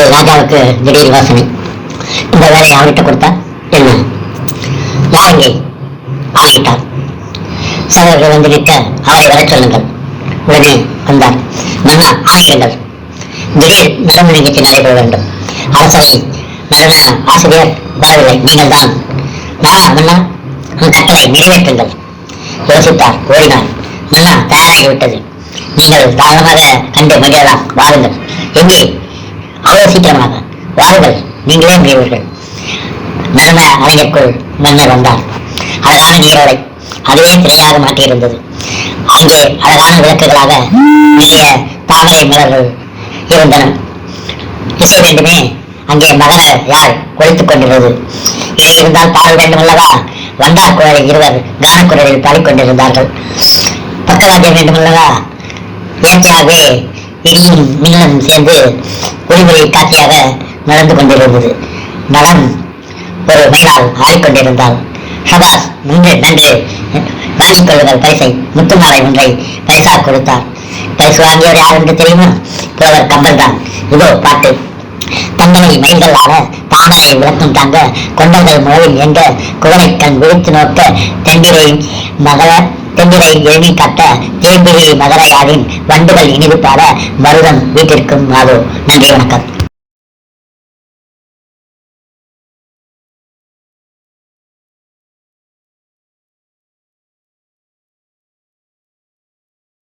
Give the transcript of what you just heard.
ஒரு ராஜாவுக்கு திடீர் வாசனை. இந்த வேலையை அவர்கிட்ட கொடுத்தா என்ன? யாருங்க? ஆகிட்டார். சகோதரர்கள் வந்து நிற்க அவரை வரச் சொல்லுங்கள். உடனே வந்தார். மன்னா ஆகிடுங்கள் திடீர் நடன நிகழ்ச்சி நடைபெற வேண்டும். அரசவை நடன ஆசிரியர் வரவில்லை. நீங்கள் தான். நானா மன்னா உன் கட்டளை நிறைவேற்றுங்கள். யோசித்தார் ஓடினார். மன்னா தயாராகிவிட்டது. நீங்கள் தாராளமாக கண்டு மகிழலாம். வாருங்கள். எங்கே? ஆலோசிக்கமாக சீக்கிரமாக வாருங்கள் நீங்களே முடிவீர்கள் நடன அரங்கிற்குள் மன்னர் வந்தார். அழகான நீரோடை அதுவே திரையாக மாட்டியிருந்தது. அங்கே அழகான விளக்குகளாக மெல்லிய தாமரை மலர்கள் இருந்தன. இசை வேண்டுமே அங்கே மகர யாழ் ஒழித்துக் கொண்டிருந்தது? இசை இருந்தால் பாடல் வேண்டும் அல்லவா? வண்டார் குழலை இருவர் கானக்குரலில் பாடிக்கொண்டிருந்தார்கள் பக்கவாத்தியம் வேண்டும் அல்லவா? இயற்கையாகவே இடியும் மின்னலும் சேர்ந்து ஒளிமுறை காட்சியாக நடந்து கொண்டிருந்தது. நலம் ஒரு மயிலால் ஆடிக்கொண்டிருந்தாள். சபாஸ் நன்று நன்று. வாங்கிக் கொள்ளுங்கள் பரிசை. முத்துமாலை ஒன்றை பைசா கொடுத்தார். பரிசு வாங்கியவர் யார் என்று தெரியுமா? புலவர் கம்பல் தான் இதோ பாட்டு தங்களை மயில்கள் ஆட தாமரை விளக்கம் தாங்க கொண்டங்கள் முழவில் என்ற குவளை கண் விழித்து நோக்க தெண்டிரை மகள தெண்டிரை எழுதி காட்ட தேம்பிரி மதுரையாவின் வண்டுகள் இனிது பாட மருதம் வீட்டிற்கும் மாதோ. நன்றி வணக்கம்.